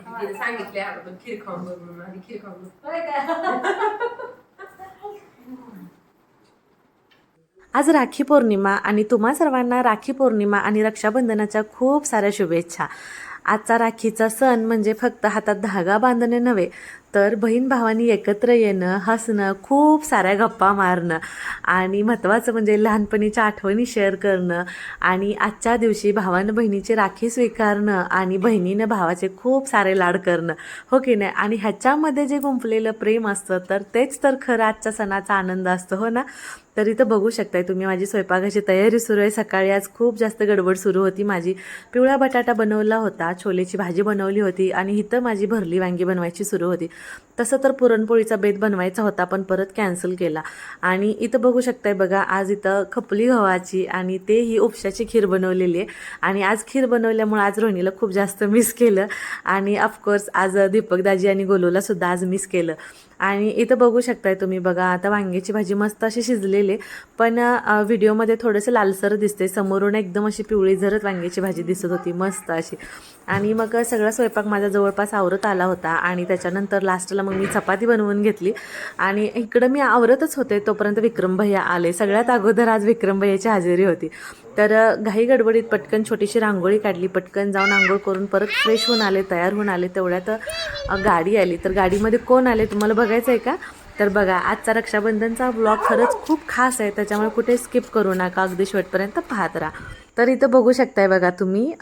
तिने सांगितले आता पण खीर खाऊन बघ म्हणून आधी खीर खाऊन बघ होय का? आज राखी पौर्णिमा आणि तुम्हा सर्वांना राखी पौर्णिमा आणि रक्षाबंधनाच्या खूप साऱ्या शुभेच्छा आजचा राखीचा सण म्हणजे फक्त हातात धागा बांधणे नव्हे तर बहीण भावानी एकत्र येणं हसणं खूप साऱ्या गप्पा मारणं आणि महत्त्वाचं म्हणजे लहानपणीच्या आठवणी शेअर करणं आणि आजच्या दिवशी भावानं बहिणीची राखी स्वीकारणं आणि बहिणीनं भावाचे खूप सारे लाड करणं. हो की नाही? आणि ह्याच्यामध्ये जे गुंफलेलं प्रेम असतं तर तेच तर खरं आजच्या सणाचा आनंद असतो हो ना? तर इथं बघू शकताय तुम्ही. माझी स्वयंपाकाची तयारी सुरू आहे. सकाळी आज खूप जास्त गडबड सुरू होती माझी. पिवळा बटाटा बनवला होता. छोलेची भाजी बनवली होती आणि इथं माझी भरली वांगी बनवायची सुरू होती. तसं तर पुरणपोळीचा बेत बनवायचा होता पण परत कॅन्सल केला. आणि इथं बघू शकताय बघा आज इथं खपली गव्हाची आणि ते ही उपशाची खीर बनवलेली आहे. आणि आज खीर बनवल्यामुळे आज रोहिणीला खूप जास्त मिस केलं. आणि ऑफकोर्स आज दीपक दाजी आणि गोलूला सुद्धा आज मिस केलं. आणि इथं बघू शकताय तुम्ही बघा आता वांग्याची भाजी मस्त अशी शिजलेली आहे. पण व्हिडिओमध्ये थोडंसं लालसर दिसते समोरून एकदम अशी पिवळी झरत वांग्याची भाजी दिसत होती मस्त अशी. आणि मग सगळा स्वयंपाक माझा जवळपास आवरत आला होता आणि त्याच्यानंतर लास्टला मग मी चपाती बनवून घेतली. आणि इकडं मी आवरतच होते तोपर्यंत विक्रम भैया आले. सगळ्यात अगोदर आज विक्रम भैयाची हजेरी होती. तर घाई गडबडीत पटकन छोटीशी रांगोळी काढली. पटकन जाऊन आंघोळ करून परत फ्रेश होऊन आले तयार होऊन आले तेवढ्यात गाडी आली. तर गाडीमध्ये कोण आले? तुम्हाला बघायचं आहे का? तर बघा आजचा रक्षाबंधनचा ब्लॉग खरंच खूप खास आहे. त्याच्यामुळे कुठे स्किप करू नका. अगदी शेवटपर्यंत पाहत राहा. तर इथं बघू शकताय बघा तुम्ही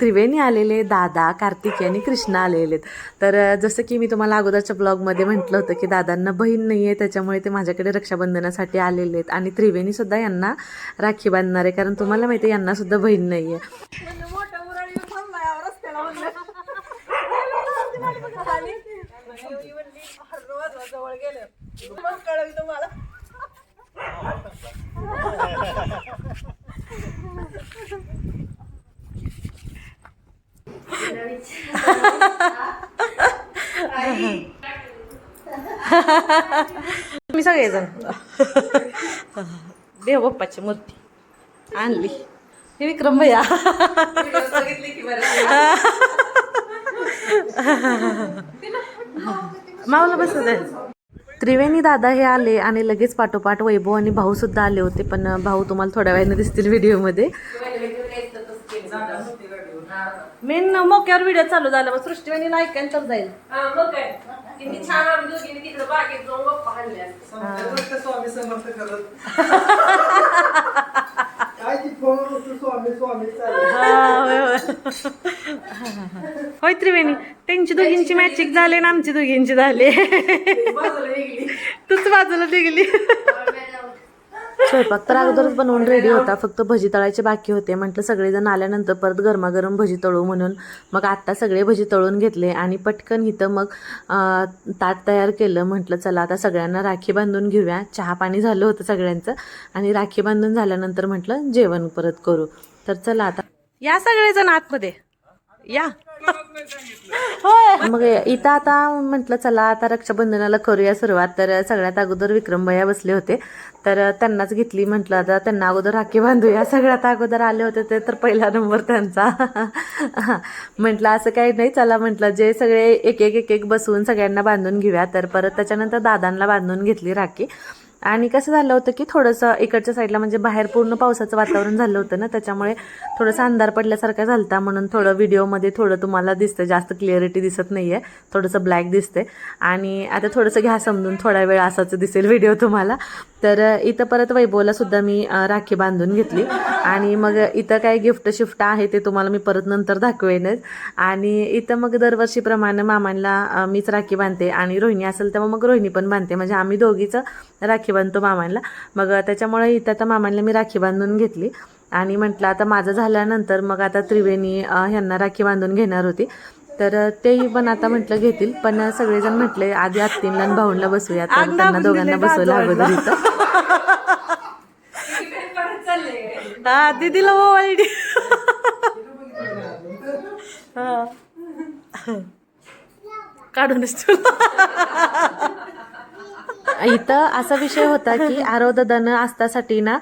त्रिवेणी आलेले दादा कार्तिकी आणि कृष्णा आलेले आहेत. तर जसं की मी तुम्हाला अगोदरच्या ब्लॉगमध्ये म्हटलं होतं की दादांना बहीण नाही आहे त्याच्यामुळे ते माझ्याकडे रक्षाबंधनासाठी आलेले आहेत. आणि त्रिवेणीसुद्धा यांना राखी बांधणार आहे कारण तुम्हाला माहिती आहे यांनासुद्धा बहीण नाही आहे. रोज जवळ गेलं. कळलं तुम्हाला? तुम्ही सगळेजण. देव बाप्पाची मूर्ती आणली. हे विक्रम भैया. मावला बसू आहे त्रिवेणी दादा हे आले आणि लगेच पाठोपाठ वैभव आणि भाऊ सुद्धा आले होते पण भाऊ तुम्हाला थोड्या वेळाने दिसतील व्हिडिओमध्ये. मेन मोक्यावर व्हिडिओ चालू झाला मग सृष्टीवाणी ऐकायला तर जाईल. हा, मग काय? किती छान आम्ही दोघींनी तिकडे बागेत जाऊन गप्पा हाणल्या. स्वामी समर्थ करत. हा, होय त्रिवेणी त्यांची दोघींची मॅचिंग झाले ना आमची दोघींची झाले. तूच बाजूला निघली. स्वयंपाक तर अगोदरच बनवून रेडी होता. फक्त भजी तळायचे बाकी होते. म्हटलं सगळेजण आल्यानंतर परत गरमागरम भजी तळू म्हणून. मग आत्ता सगळे भजी तळून घेतले आणि पटकन इथं मग ताट तयार केलं. म्हटलं चला आता सगळ्यांना राखी बांधून घेऊया. चहा पाणी झालं होतं सगळ्यांचं. आणि राखी बांधून झाल्यानंतर म्हटलं जेवण परत करू. तर चला आता. या सगळेजण आतमध्ये. या. होय. मग इथं आता म्हटलं चला आता रक्षाबंधनाला करूया सुरुवात. तर सगळ्यात अगोदर विक्रमभैया बसले होते. तर त्यांनाच घेतली म्हटलं आता त्यांना अगोदर राखी बांधूया. सगळ्यात अगोदर आले होते ते तर पहिला नंबर त्यांचा. म्हटलं असं काही नाही चला म्हटलं जे सगळे एक एक एक एक बसवून सगळ्यांना बांधून घेऊया. तर परत त्याच्यानंतर दादांना बांधून घेतली राखी. आणि कसं झालं होतं की थोडंसं इकडच्या साईडला म्हणजे बाहेर पूर्ण पावसाचं वातावरण झालं होतं ना त्याच्यामुळे थोडंसं अंधार पडल्यासारखा झालता. म्हणून थोडं व्हिडिओमध्ये थोडं तुम्हाला दिसतं जास्त क्लिअरिटी दिसत नाही आहे थोडंसं ब्लॅक दिसते आणि आता थोडंसं घ्या समजून. थोडा वेळ असाच दिसेल व्हिडिओ तुम्हाला. तर इथं परत वैभवला सुद्धा मी राखी बांधून घेतली. आणि मग इथं काय गिफ्ट शिफ्ट आहे ते तुम्हाला मी परत नंतर दाखवेनच. आणि इथं मग दरवर्षीप्रमाणे मामांना मीच राखी बांधते. आणि रोहिणी असेल तेव्हा मग रोहिणी पण बांधते. म्हणजे आम्ही दोघीचं राखी बांधतो मामांना. मग त्याच्यामुळे इथं आता मामांना मी राखी बांधून घेतली. आणि म्हटलं आता माझं झाल्यानंतर मग आता त्रिवेणी ह्यांना राखी बांधून घेणार होती. तर तेही पण आता म्हटलं घेतील. पण सगळेजण म्हटले आधी आत्तींना भाऊंना बसूया. त्यांना दोघांना बसवलं अगोदर इथं. हा दीदीला हा. काढूनच ठेवलं. इथं असा विषय होता की आरोदादानं आस्तासाठी ना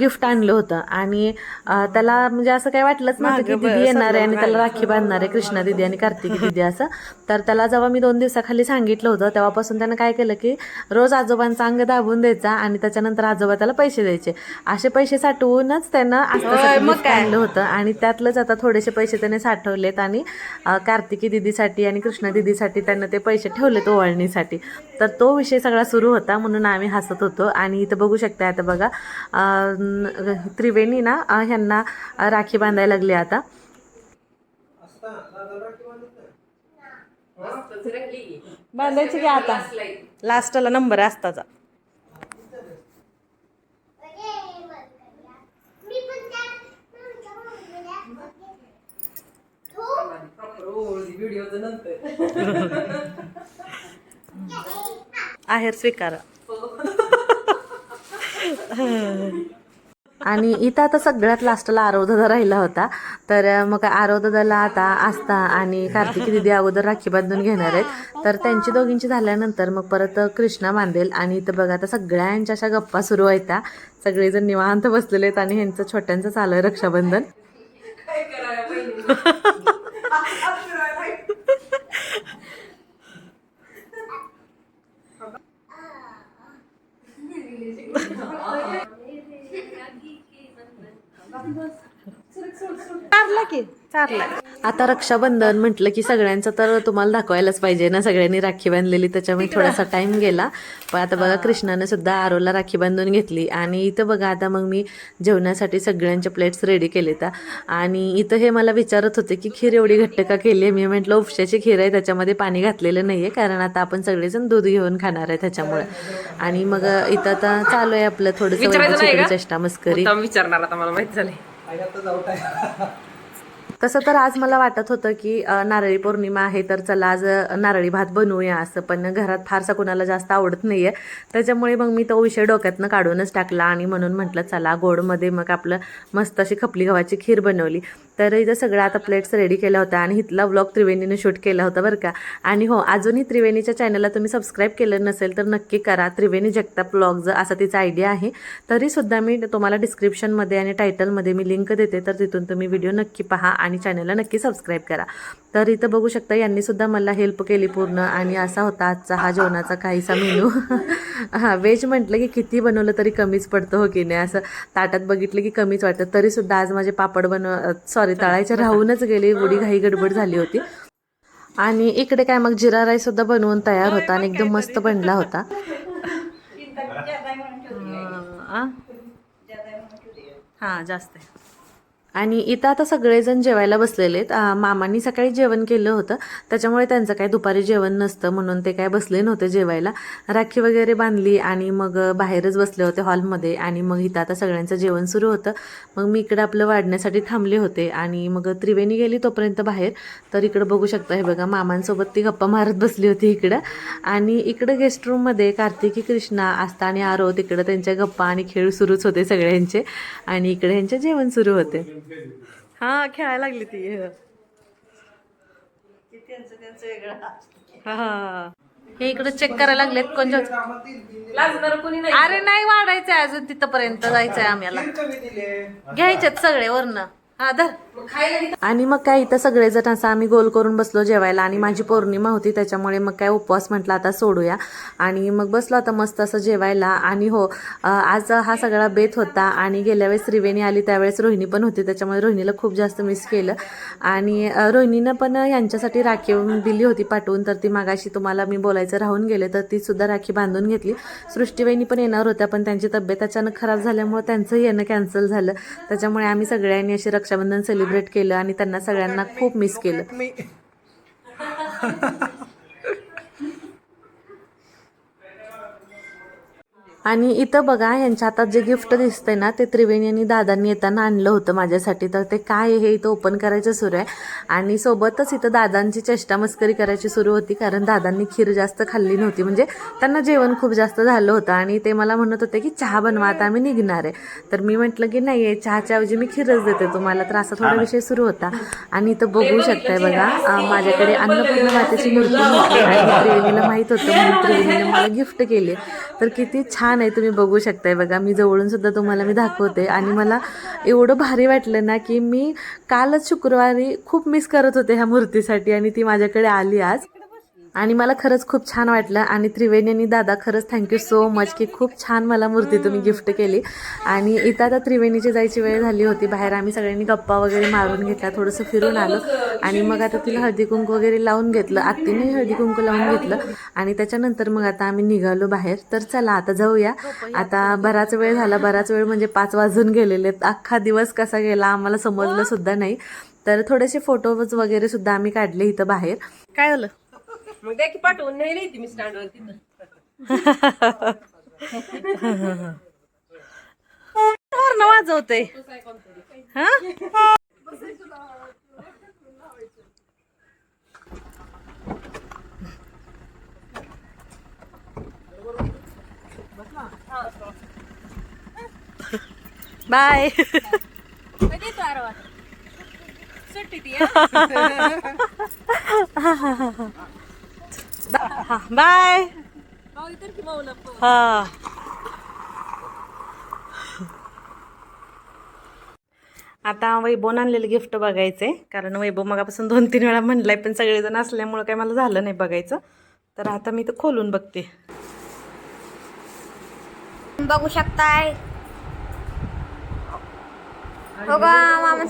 गिफ्ट आणलं होतं. आणि त्याला म्हणजे असं काही वाटलंच नव्हतं की दिदी येणार आहे आणि त्याला राखी बांधणार आहे कृष्णा दिदी आणि कार्तिकी दिदी असं. तर त्याला जेव्हा मी दोन दिवसाखाली सांगितलं होतं तेव्हापासून त्यानं काय केलं की रोज आजोबांचा अंग दाबून द्यायचा आणि त्याच्यानंतर आजोबा त्याला पैसे द्यायचे. असे पैसे साठवूनच त्यानं आस्तासाठी आणलं होतं. आणि त्यातलंच आता थोडेसे पैसे त्याने साठवलेत आणि कार्तिकी दिदीसाठी आणि कृष्णा दिदीसाठी त्यानं ते पैसे ठेवलेत ओवाळणीसाठी. तर तो विषय सगळा सुरू होता म्हणून आम्ही हसत होतो. आणि इथं बघू शकता आता बघा त्रिवेणी ना ह्यांना राखी बांधायला लागली आता. बांधायची की आता? लास्टला नंबर आहे आस्ताचा व्हिडिओचं नंतर. आहेर स्वीकार. आणि इथं आता सगळ्यात लास्टला आरोदादा राहिला होता. तर मग आरोदादाला आता आस्था आणि कार्तिकी दिदी अगोदर राखी बांधून घेणार आहेत. तर त्यांची दोघींची झाल्यानंतर मग परत कृष्णा बांधेल. आणि इथं बघा आता सगळ्यांच्या अशा गप्पा सुरू आहेत त्या सगळेजण निवांत बसलेले आहेत आणि ह्यांचं छोट्यांचं चालू आहे रक्षाबंधन काय करायला बहिणी चारला की. चारला आता रक्षाबंधन म्हटलं की सगळ्यांचं तर तुम्हाला दाखवायलाच पाहिजे ना सगळ्यांनी राखी बांधलेली त्याच्यामुळे थोडासा टाइम गेला. पण आता बघा कृष्णाने सुद्धा आरोला राखी बांधून घेतली आणि इथं बघा आता मग मी जेवणासाठी सगळ्यांच्या प्लेट्स रेडी केले आणि इथं हे मला विचारत होते की खीर एवढी घट्ट का केली आहे मी म्हटलं उपशाची खीर आहे त्याच्यामध्ये पाणी घातलेलं नाही आहे कारण आता आपण सगळेजण दूध घेऊन खाणार आहे त्याच्यामुळे. आणि मग इथं आता चालू आहे आपलं थोडंसं? चेष्टा मस्करी. विचारणार आता मला माहीत काय तसं तर आज मला वाटत होतं की नारळी पौर्णिमा आहे तर चला आज नारळी भात बनवूया असं. पण घरात फारसा कोणाला जास्त आवडत नाही आहे त्याच्यामुळे मग मी तो विषय डोक्यातनं काढूनच टाकला आणि म्हणून म्हटलं चला गोडमध्ये मग आपलं मस्त अशी खपली गव्हाची खीर बनवली. तर इथं सगळं आता प्लेट्स रेडी केल्या होत्या आणि इथला व्लॉग त्रिवेणीने शूट केला होता बरं का. आणि हो अजूनही त्रिवेणीच्या चॅनलला तुम्ही सबस्क्राईब केलं नसेल तर नक्की करा. त्रिवेणी जगताप व्लॉग्ज असा तिचा आयडिया आहे तरीसुद्धा मी तुम्हाला डिस्क्रिप्शनमध्ये आणि टायटलमध्ये मी लिंक देते तर तिथून तुम्ही व्हिडिओ नक्की पहा आणि चॅनलला नक्की सबस्क्राईब करा. तर इथं बघू शकता यांनीसुद्धा मला हेल्प केली पूर्ण आणि असा होता आजचा हा जेवणाचा काहीसा मेनू हां व्हेज म्हटलं की किती बनवलं तरी कमीच पडतं हो की नाही? असं ताटात बघितलं की कमीच वाटतं. तरीसुद्धा आज माझे पापड बनव सॉरी तळायचे राहूनच गेले बुडी घाई गडबड झाली होती. आणि इकडे काय मग जिरा राईस सुद्धा बनवून तयार होता आणि एकदम मस्त बनला होता. हां जास्त आहे. आणि इथं आता सगळेजण जेवायला बसलेले आहेत. मामांनी सकाळी जेवण केलं होतं. त्याच्यामुळे त्यांचं काय दुपारी जेवण नसतं म्हणून ते काय बसले नव्हते जेवायला. राखी वगैरे बांधली आणि मग बाहेरच बसले होते हॉलमध्ये आणि मग इथं आता सगळ्यांचं जेवण सुरू होतं. मग मी इकडं आपलं वाढण्यासाठी थांबले होते आणि मग त्रिवेणी गेली तोपर्यंत बाहेर. तर इकडं बघू शकता हे बघा मामांसोबत ती गप्पा मारत बसली होती इकडं. आणि इकडं गेस्ट रूममध्ये कार्तिकी कृष्णा आस्था आणि आरो तिकडं त्यांच्या गप्पा आणि खेळ सुरूच होते सगळ्यांचे. आणि इकडे यांचे जेवण सुरू होते. हा खेळायला लागली ती. हा हे. इकडे चेक करायला लागलेत कोणी नाही. अरे नाही वाढायचंय अजून तिथपर्यंत जायचंय आम्हाला. घ्यायचेत सगळे वरनं. हा धर. आणि मग काय इथं सगळेजण असं आम्ही गोल करून बसलो जेवायला आणि माझी पौर्णिमा होती त्याच्यामुळे मग काय उपवास म्हटलं आता सोडूया. आणि मग बसलो आता मस्त असं जेवायला आणि हो आज हा सगळा बेत होता आणि गेल्या वेळेस त्रिवेणी आली त्यावेळेस रोहिणी पण होती त्याच्यामुळे रोहिणीला खूप जास्त मिस केलं. आणि रोहिणीनं पण यांच्यासाठी राखी दिली होती पाठवून तर ती मागाशी तुम्हाला मी बोलायचं राहून गेले तर ती सुद्धा राखी बांधून घेतली. सृष्टीवहिनी पण येणार होत्या पण त्यांची तब्येत अचानक खराब झाल्यामुळे त्यांचंही येणं कॅन्सल झालं. त्याच्यामुळे आम्ही सगळ्यांनी अशी रक्षाबंधन सेलिब्रेट केलं आणि त्यांना सगळ्यांना खूप मिस केलं. आणि इथं बघा यांच्या हातात जे गिफ्ट दिसतंय ना ते त्रिवेणी आणि दादांनी येताना आणलं होतं माझ्यासाठी. तर ते काय हे इथं ओपन करायचं सुरू आहे. आणि सोबतच इथं दादांची चेष्टा मस्करी करायची सुरू होती कारण दादांनी खीर जास्त खाल्ली नव्हती. म्हणजे त्यांना जेवण खूप जास्त झालं होतं आणि ते मला म्हणत होते की चहा बनवा आता आम्ही निघणार आहे. तर मी म्हटलं की नाही आहे चहाच्या ऐवजी मी खीरच देते तुम्हाला. तर असा थोडा विषय सुरू होता. आणि इथं बघू शकताय बघा माझ्याकडे अन्नपूर्ण मातेची मूर्ती होती आणि त्रिवेणीला माहीत होतं म्हणून त्रिवेणीने मला गिफ्ट केले. तर किती छान आहे तुम्ही बघू शकताय बघा. मी जवळून सुद्धा तुम्हाला मी दाखवते. आणि मला एवढं भारी वाटलं ना की मी कालच शुक्रवारी खूप मिस करत होते ह्या मूर्तीसाठी आणि ती माझ्याकडे आली आज. आणि मला खरंच खूप छान वाटलं. आणि त्रिवेणी आणि दादा खरंच थँक्यू सो मच की खूप छान मला मूर्ती तुम्ही गिफ्ट केली. आणि इथं आता त्रिवेणीची जायची वेळ झाली होती. बाहेर आम्ही सगळ्यांनी गप्पा वगैरे मारून घेतला थोडंसं फिरून आलो. आणि मग आता तिला हळदी कुंकू वगैरे लावून घेतलं. आत्तीने हळदी कुंकू लावून घेतलं. आणि त्याच्यानंतर मग आता आम्ही निघालो बाहेर. तर चला आता जाऊया. आता बराच वेळ झाला. बराच वेळ म्हणजे पाच वाजून गेलेले आहेत. अख्खा दिवस कसा गेला आम्हाला समजलं सुद्धा नाही. तर थोडेसे फोटोज वगैरे सुद्धा आम्ही काढले इथं बाहेर. काय झालं? मग द्या की पाठवून. नाही नाही मी स्टँडवर तिथं. हॉर्न वाजवते हा? बाय. कधी येतो आरवा? सुट्टी ती बाय बाय. की हा. आता वैभवून आणलेलं गिफ्ट बघायचंय कारण वैभव मगापासून दोन तीन वेळा म्हणलाय पण सगळेजण असल्यामुळं काही मला झालं नाही बघायचं. तर आता मी तर खोलून बघते. बघू शकताय. हो गा मामा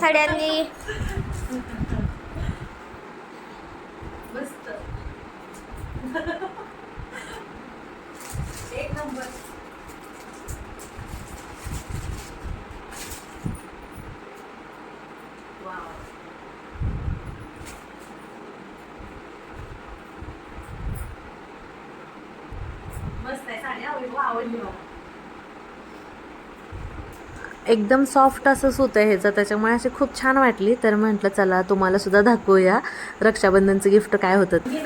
आणली एकदम सॉफ्ट असं सूत आहे ह्याचं त्याच्यामुळे अशी खूप छान वाटली तर म्हटलं चला तुम्हाला सुद्धा दाखवूया. रक्षाबंधनचं गिफ्ट काय होतं. ही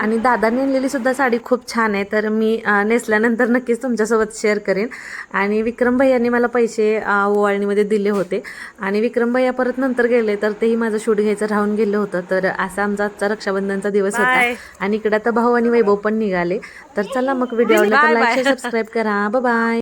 आणि दादाने आणलेली सुद्धा साडी खूप छान आहे. तर मी नेसल्यानंतर नक्कीच तुमच्यासोबत शेअर करेन. आणि विक्रम भैयांनी मला पैसे ओवाळणीमध्ये दिले होते. आणि विक्रम भैया परत नंतर गेले तर तेही माझं शूट घ्यायचं राहून गेलं होतं. तर असा आमचा आजचा रक्षाबंधनचा दिवस होता. आणि इकडे आता भाऊ आणि वैभव पण निघाले. तर चला मग व्हिडिओ लाईक सबस्क्राईब करा. बाय